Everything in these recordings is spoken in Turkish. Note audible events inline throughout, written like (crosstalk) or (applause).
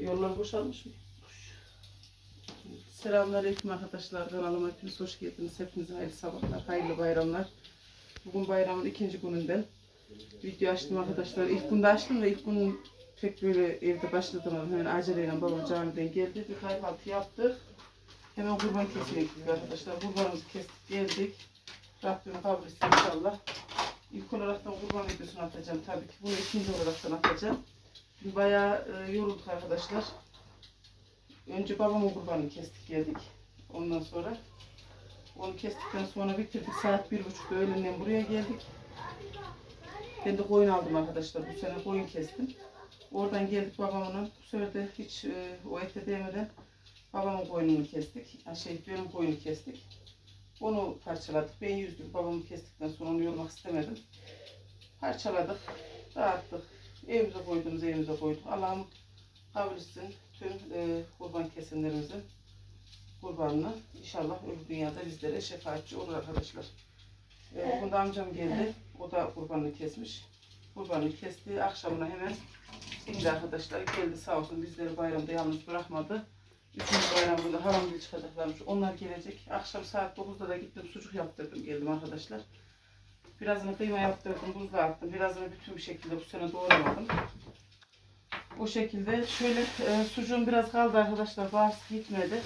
Yollar boşalmış mı? Selamünaleyküm arkadaşlar. Kanalıma hepiniz hoş geldiniz. Hepinize hayırlı sabahlar, hayırlı bayramlar. Bugün bayramın ikinci gününden video açtım arkadaşlar. İlk günde açtım da ilk gün pek böyle evde başlatamadım. Hemen aceleyle babam camiden geldi. Bir kahvaltı yaptık. Hemen kurban kesmeye gittik arkadaşlar. Kurbanımızı kestik geldik. Rabbim kabul etsin inşallah. İlk olaraktan kurban videosunu atacağım tabii ki. Bunu ikinci olaraktan atacağım. Bayağı e, yorulduk arkadaşlar. Önce babamın kurbanını kestik geldik. Ondan sonra onu kestikten sonra bitirdik. Saat bir buçukta öğlenden buraya geldik. Ben de koyun aldım arkadaşlar. Bu sene koyun kestim. Oradan geldik babamın. Bu sefer de hiç e, o ete değmeden babamın koyununu kestik. Ha, şey benim koyunu kestik. Onu parçaladık. Ben yüzdüm. Babamı kestikten sonra onu yormak istemedim. Parçaladık. Dağıttık. Evimize koyduğumuz evimize koyduk. Allah'ım kabul etsin tüm e, kurban kesimlerimizin kurbanını. İnşallah öbür dünyada bizlere şefaatçi olur arkadaşlar. E, bugün de amcam geldi. O da kurbanını kesmiş. Kurbanını kesti. Akşamına hemen indi arkadaşlar. Geldi sağ olsun bizleri bayramda yalnız bırakmadı. Üçüncü bayramında halam bir çıkacaklarmış. Onlar gelecek. Akşam saat 9'da da gittim sucuk yaptırdım geldim arkadaşlar. Birazını kıyma yaptırdım, buzluğa attım. Birazını bütün bir şekilde bu sene doğramadım. O şekilde şöyle e, sucuğum biraz kaldı arkadaşlar. Bazı gitmedi.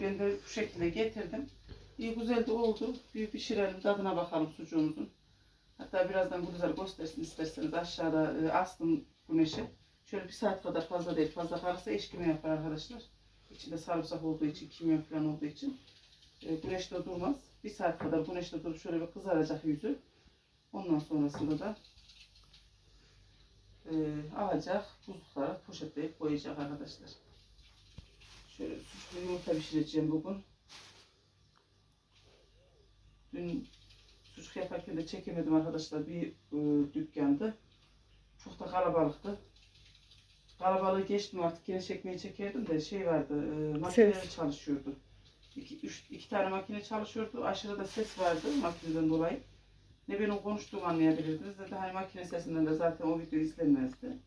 Ben de bu şekilde getirdim. İyi güzel de oldu. Bir pişirelim tadına bakalım sucuğumuzun. Hatta birazdan bu güzel göstersin isterseniz aşağıda e, astım güneşe. Şöyle bir saat kadar fazla değil. Fazla kalırsa eşkime yapar arkadaşlar. İçinde sarımsak olduğu için, kimyon falan olduğu için. E, güneşte durmaz. Bir saat kadar güneşte durup şöyle bir kızaracak yüzü. Ondan sonrasında da e, alacak, buzluklara poşetleyip koyacak arkadaşlar. Şöyle suçlu yumurta pişireceğim bugün. Dün sucuk yaparken de çekemedim arkadaşlar. Bir e, dükkandı. Çok da kalabalıktı. Kalabalığı geçtim artık yine çekmeyi çekerdim de şey vardı. E, makineler çalışıyordu. İki, üç, iki tane makine çalışıyordu. Aşırı da ses vardı makineden dolayı. Ne benim konuştuğumu anlayabilirdiniz ne de hani makine sesinden de zaten o video izlenmezdi.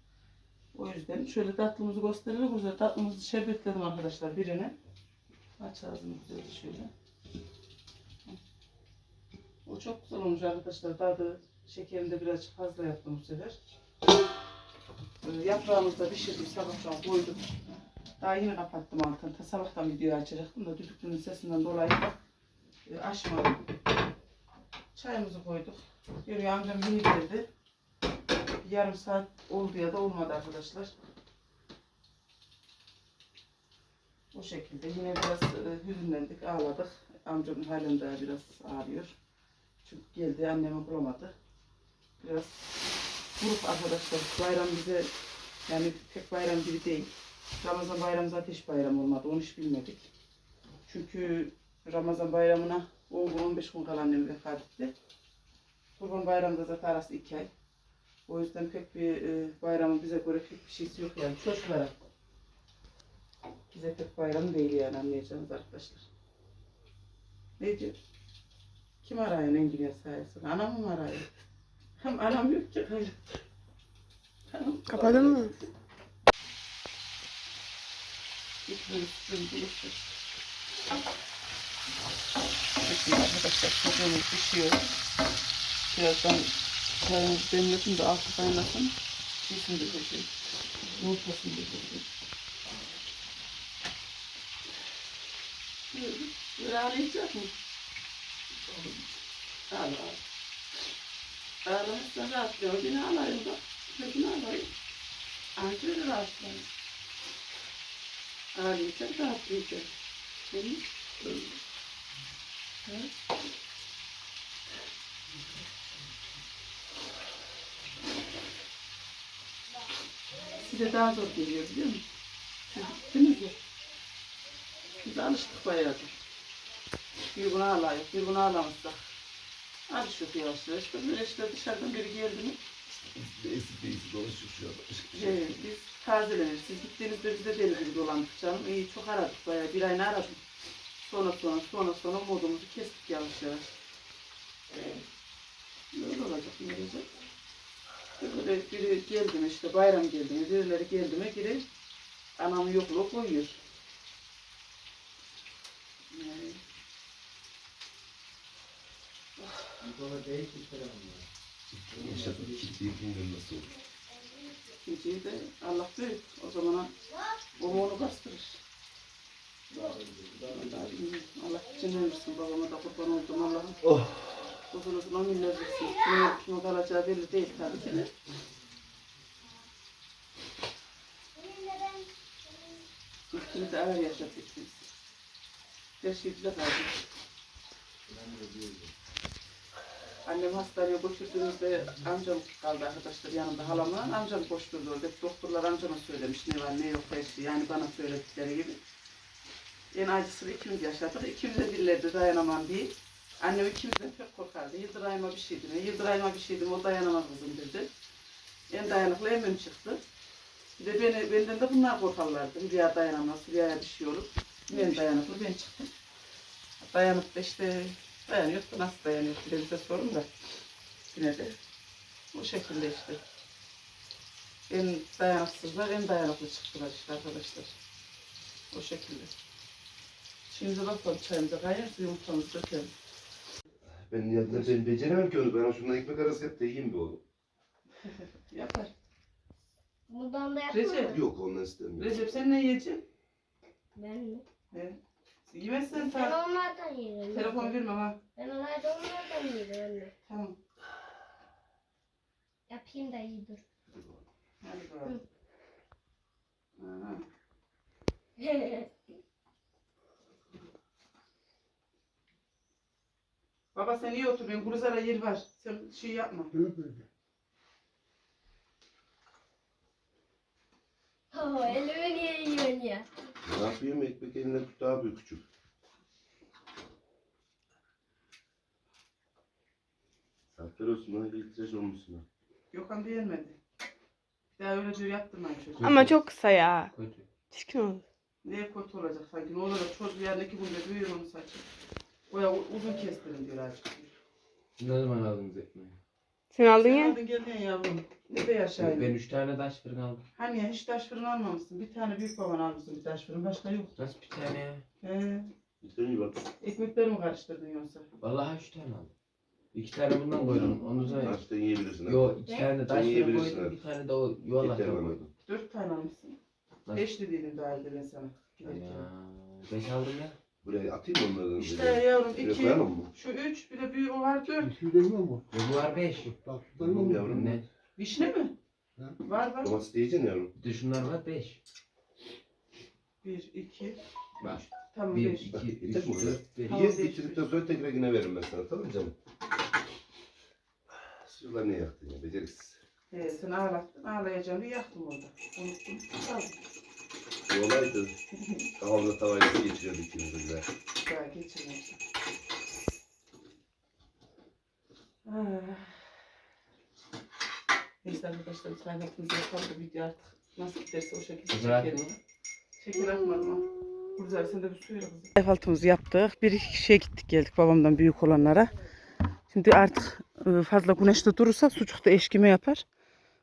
O yüzden şöyle tatlımızı gösterelim. Güzel tatlımızı şerbetledim arkadaşlar birine. Aç ağzını güzelce şöyle. O çok güzel olmuş arkadaşlar. Tadı şekerini de birazcık fazla yaptım bu sefer. Böyle yaprağımızı da pişirdim sabahtan koydum. Daha yeni kapattım altını. Ta sabahtan video açacaktım da düdüklünün sesinden dolayı e, açmadım. Çayımızı koyduk. Görüyor amcam yeni geldi. Yarım saat oldu ya da olmadı arkadaşlar. O şekilde yine biraz e, hüzünlendik, ağladık. Amcamın halen daha biraz ağrıyor. Çünkü geldi annemi bulamadı. Biraz grup arkadaşlar. Bayram bize yani pek bayram gibi değil. Ramazan bayramı zaten hiç bayram olmadı. Onu hiç bilmedik. Çünkü Ramazan bayramına 10 gün 15 gün kalan annem vefat etti. Kurban bayramında zaten arası 2 ay. O yüzden pek bir e, bayramın bize göre pek bir şeysi yok yani çocuklara. Bize pek bayram değil yani anlayacağınız arkadaşlar. Ne diyor? Kim arıyor Engin sayesinde? Anam mı arıyor? Hem anam yok ki Kapadın mı? Şimdi gitmiyoruz. Şimdi arkadaşlar çocuğumuz pişiyor. Birazdan çayımızı demledim de altı kaynasın. Şeysini de dökeyim. Yumurtasını da dökeyim. Böyle ağlayacak mı? Ağla ağla. Ağlamazsan rahatlıyor. Beni ağlayayım bak. Beni ağlayayım. Anca öyle Ağlayacak rahatlayacak. Mi? Evet. Size daha zor geliyor biliyor musun? Değil mi? Biz alıştık bayağıdır. Bir gün ağlayıp bir gün ağlamazsak. Alışıyoruz yavaş yavaş. Böyle işte dışarıdan biri geldi mi? Değişik değişik konuşuyor şu anda. Evet, biz tazelenir. Siz gittiğinizde biz de deli gibi dolandık canım. İyi çok aradık bayağı. Bir ayını aradım. Sonra sonra sonra sonra modumuzu kestik yavaş yavaş. Böyle olacak ne olacak? Böyle biri geldi mi işte bayram geldi mi birileri geldi mi geri Anamın yokluğu koyuyor. Ee, Yaşadım. Kitleyi bilmiyorum nasıl olur. İkinciyi de Allah büyük. O zaman babam onu bastırır. Allah için versin babama da kurban oldum Allah'ım. Oh. Uzun uzun on yıllar versin. Kime, kime kalacağı belli değil tabii ki de. İkimiz de ağır yaşadık biz. Her şey bize kaldı. Annem hastaneye götürdüğümüzde amcam kaldı arkadaşlar yanımda halamla. Amcam koşturdu orada. Doktorlar amcama söylemiş ne var ne yok her şey. Yani bana söyledikleri gibi. En acısını ikimiz yaşadık. İkimiz de dillerde dayanamam diye. Annem ikimizden pek korkardı. Yıldırayma bir şeydi mi? Yıldırayma bir şeydi mi? O dayanamaz kızım dedi. En dayanıklı emmim çıktı. Bir de beni, benden de bunlar korkarlardı. Hülya dayanamaz, Hülya'ya şey olur. Ben dayanıklı, ben çıktım. Dayanıp da işte dayanıyor da nasıl dayanıyor bir de bize sorun da. Yine de o şekilde işte. En dayanıksızlar en dayanıklı çıktılar işte arkadaşlar. O şekilde. Şimdi bakalım çayımıza kaynarsa yumurtamızı dökelim. Ben ya ben beceremem ki onu. Ben şundan ekmek arası yap da yiyeyim bir oğlum. (laughs) Yapar. Bundan da yapma. Recep. Yok ondan istemiyorum. Recep sen ne yiyeceksin? Ben mi? He. Yemezsen Ben ta onlardan yerim. telefon vermem ha. Ben onlardan onlardan yerim anne. Tamam. Yapayım da iyi dur. Hadi bakalım. Aha. (laughs) Baba sen iyi otur. Ben kuruzara yer var. Sen şey yapma. oh, elimi niye yiyorsun ya? Ne yapayım ekmek eline tut daha büyük küçük. Saatler olsun lan ilk tıraş olmuşsun ha. Gökhan beğenmedi. Bir daha öyle diyor yaptırmayın çocuğu. Ama çok kısa ya. Kötü. Çirkin oldu. Neye kötü olacak sanki? Ne olacak? Çocuk yarın iki günde büyür onun saçı. Boya u- uzun kestirin diyor azıcık. Ne zaman aldınız ekmeği? Sen aldın Sen ya. aldın geldin ya yavrum. Ne de yaşayın. Ben üç tane taş fırın aldım. Hani ya hiç taş fırın almamışsın. Bir tane büyük baban almışsın bir taş fırın. Başka yok. Nasıl bir tane ya? He. Bitirin gibi bak. Ekmekleri mi karıştırdın yoksa? Vallahi üç tane aldım. İki tane bundan koydum. Onu da... Açtan yiyebilirsin. Yo iki tane de taş fırın yiyebilirsin koydum. abi. Bir tane de o yuvarlaktan koydum. Dört tane almışsın. Nasıl? Beş dediydim daha elde ben sana. Giderken. Ya, beş aldım ya. Buraya atayım onları? İşte yavrum Buraya iki, koyalım mı? şu üç, bir de büyüğü o var dört. Bu var beş. Tamam yavrum. Ne? Vişne mi? Ha? Var var. Domates diyeceksin yavrum. Bir de şunlar var beş. Bir, iki, Bak. tamam Bir, beş. iki, Bak, üç, yeter mi orada? dört, beş. Tamam, Ye beş, bitirdikten sonra tekrar yine veririm ben sana tamam mı canım? Şuralar ne yaktın ya beceriksiz. He, sen ağlattın, ağlayacağını yaktım orada. Unuttum, aldım. Bu olaydı. Kafamda tavayla geçiriyorduk ikimiz de güzel. Daha geçirmedim. Ah. Neyse arkadaşlar, sayfalarımızı yapalım da video artık nasıl giderse o şekilde Güzel çekelim. Şeker atmadım ama. Güzel, sen de bir kızım. Sayfaltımızı yaptık. Bir iki kişiye gittik geldik babamdan büyük olanlara. Şimdi artık e, fazla güneşte durursa sucuk da eşkime yapar.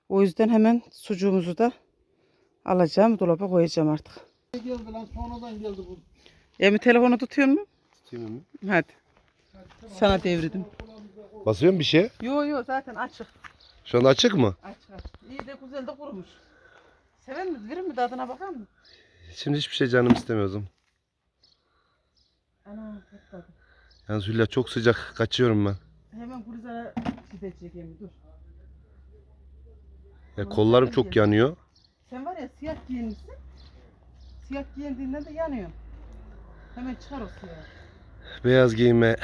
O yüzden hemen sucuğumuzu da alacağım, dolaba koyacağım artık. geldi lan sonradan geldi bu. Emi telefonu tutuyor mu? Tutayım mı? Hadi. Sana devredim. Basıyor mu bir şey? Yo yo zaten açık. Şu anda açık mı? Açık açık. İyi de güzel de kurumuş. Seven mi? Verir mi? Tadına bakar mı? Şimdi hiçbir şey canım istemiyordum. Ana patladı. Yalnız Hülya çok sıcak. Kaçıyorum ben. Hemen kurizara gidecek Emi dur. Ya kollarım çok yanıyor. Sen var ya siyah giyinmişsin. Siyah giyindiğinden de yanıyor. Hemen çıkar o siyah. Beyaz giyime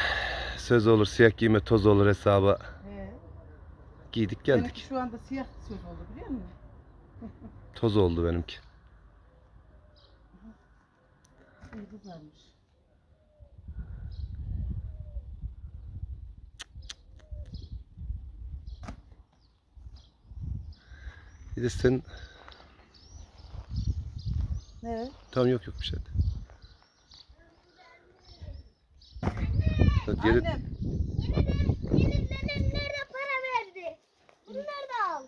söz olur, siyah giyime toz olur hesaba. He. Giydik Benimki geldik. şu anda siyah söz oldu biliyor musun? (laughs) Toz oldu benimki. İyi güzelmiş. Bir de sen... Ne? Tamam yok yok bir şey. Annem. Benim dedem nerede para verdi? Bunları da al.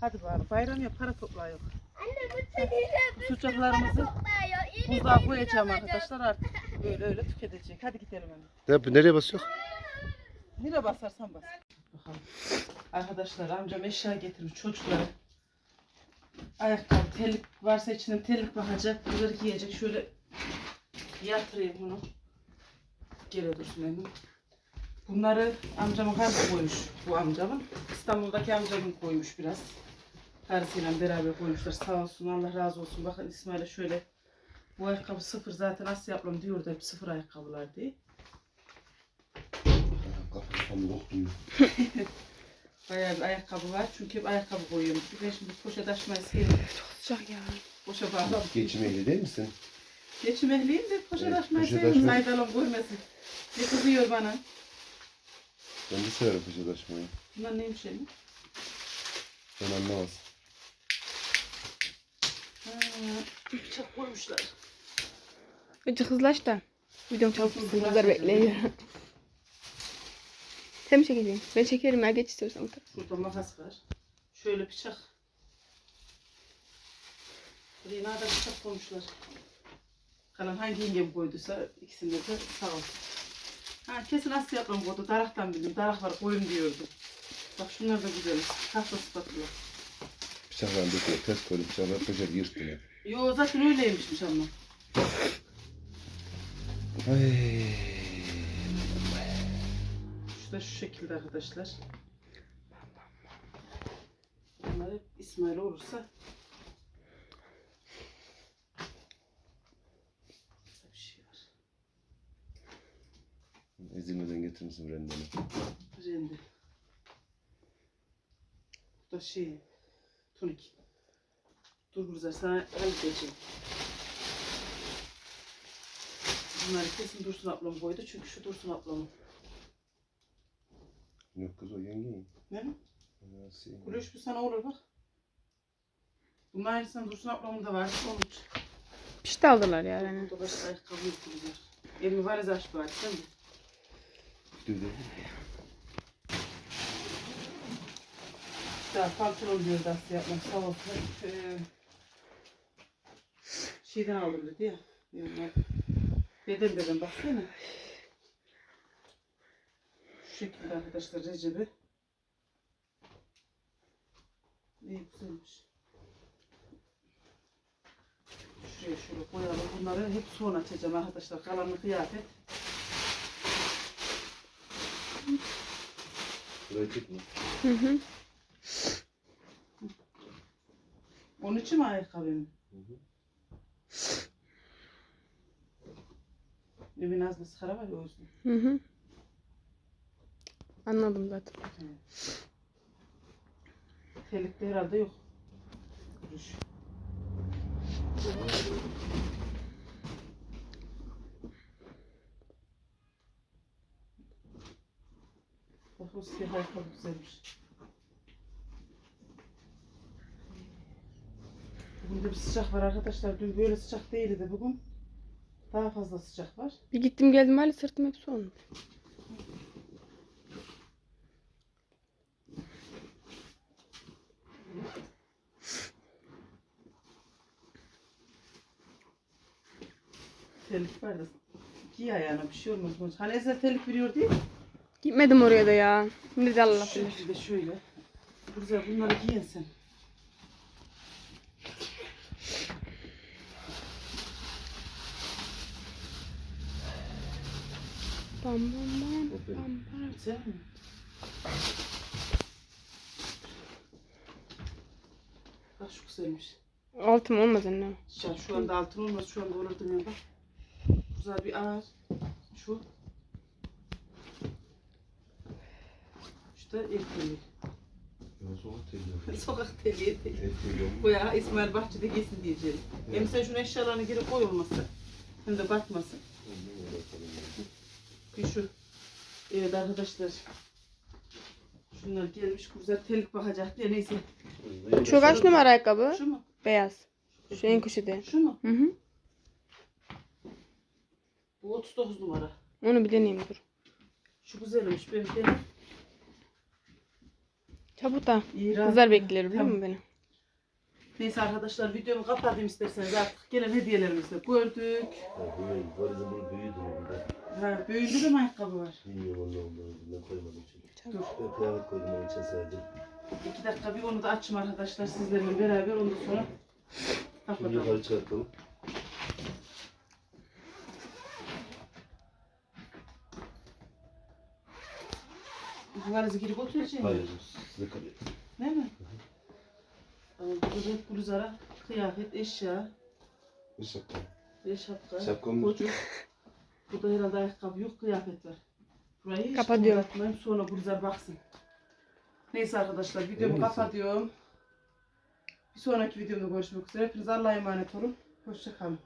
Hadi bakalım bayram ya para topla yok. Anne bu topluyor. İyi buzluğa koyacağım arkadaşlar artık. (laughs) Öyle öyle tüketecek. Hadi gidelim hemen. Ne nereye basıyor? Nereye basarsan bas. Bakalım. Arkadaşlar amcam eşya getirmiş çocuklara. Ayakkabı, terlik varsa içinden terlik bakacak. Bunları giyecek. Şöyle yatırayım bunu. Geri dursun hemen. Bunları amcamın karısı koymuş. Bu amcamın. İstanbul'daki amcamın koymuş biraz. Karısıyla beraber koymuşlar. Sağ olsun Allah razı olsun. Bakın İsmail'e şöyle bu ayakkabı sıfır zaten Asya ablam diyordu hep sıfır ayakkabılar diye. Loktum. (laughs) Bayağı bir ayakkabı var. Çünkü hep ayakkabı koyuyorum. Ben şimdi poşet açmayı sevmiyorum. Sıcak ya. Boşa bağlam. Geçim ehli değil misin? Geçim ehliyim de poşet Evet, açmayı poşet sevmiyorum. açmayı- görmesin. Ne kızıyor bana. Ben de severim poşet açmayı. Bunlar neymiş elim? Ben anlamaz. Ha, bıçak koymuşlar. Önce hızlaş da. Videom çok Çok hızlı hızlaş. bekliyor. Sen mi çekeceksin? Ben çekerim ya geç istiyorsan. otur. Burada makas var. Şöyle bıçak. Buraya nerede bıçak koymuşlar. Kalan hangi yengem koyduysa ikisinde de sağ olsun. Ha kesin Asya ablam koydu. Daraktan bildim. Darak var koyun diyordu. Bak şunlar da güzelmiş. Tahta spatula. Bıçakla döküyor. Ters koydu bıçakla poşet yırttı ya. Yo zaten öyleymişmiş ama. Ay. Da şu şekilde arkadaşlar. Bunlar hep İsmail olursa bir şey var. Ezilmeden getirmişsin rendeni. Rende. Bu da şey tonik. Dur Gülzar sana halledeceğim. Bunları kesin Dursun ablam koydu çünkü şu Dursun ablamın. Yok kız o yengeyin. Ne mi? Nasıl? Kuruş bu sana olur bak. Bunun aynısından Dursun ablamın da vardı onun için. Pişti aldılar ya yani. Burada başka ayakkabı yok Gülzar. Evimi var ya de. Gidiyor değil mi? Daha pantolon diyordu Asya yapmam sağ olsun. Ee, şeyden aldım dedi ya. Yani beden beden baksana. Şekilde arkadaşlar Recep'i. İyi güzelmiş. Şuraya şöyle koyalım. Bunları hep sonra açacağım arkadaşlar. Kalanlı kıyafet. Burayı çekme. Hı hı. Onun için mi ayakkabımı? Hı hı. Evin az bir sıkara var ya o yüzden. Hı hı. Anladım zaten. Terlikte herhalde yok. Kuruş. Bak o siyah ayakkabı güzelmiş. Bugün de bir sıcak var arkadaşlar. Dün böyle sıcak değildi bugün. Daha fazla sıcak var. Bir gittim geldim hali sırtım hep soğumuş. Terlik var da giy ayağına bir şey olmaz. Hani Ezel terlik veriyor değil mi? Gitmedim oraya da ya. Ne de Allah bilir. şekilde şöyle. Güzel bunları giyin sen. Bam bam bam. Bam, bam. Güzel mi? Bak şu güzelmiş. Altım olmaz anne. Ya şu anda altın olmaz. Şu anda olur demiyor bak. Güzel bir ağır. Şu. Şu da. Ben sokak teliyorum. (laughs) Sokak teliyorum. Bu ya İsmail bahçede giysin diyeceğim. Hem sen şunu eşyalarını geri koy olmasa. Hem de batmasın. Bir şu. Evet arkadaşlar. Şunlar gelmiş güzel telik bakacak diye neyse. Şu kaç numara ayakkabı? Şu mu? Beyaz. Şu en köşede. Şu mu? Hı hı. Bu 39 numara. Onu bir deneyeyim dur. Şu güzelmiş. Bir deneyim. Çabuk da. Rahat. Kızlar bekler biliyor Tamam. musun beni? Neyse arkadaşlar videomu kapatayım isterseniz artık gelen hediyelerimizi de gördük. Ha, büyüdü de mi ayakkabı var? Bilmiyorum onu olduğunu ben koymadım çünkü. Dur. Ben kıyafet koydum onun için sadece. İki dakika bir onu da açayım arkadaşlar sizlerle beraber ondan sonra Şimdi kapatalım. yukarı çıkartalım. Bu valizi girip oturacağım. Hayır, size kalıyor. Değil mi? Tamam, burada da bluzara, kıyafet, eşya, Bir şapka. ve şapka. Şapkamı Çocuk. Burada herhalde ayakkabı yok, kıyafet var. Burayı hiç Kapatıyorum. kapatmayayım, sonra bluzar baksın. Neyse arkadaşlar videomu misin? kapatıyorum. Bir sonraki videomda görüşmek üzere. Hepiniz Allah'a emanet olun. Hoşçakalın.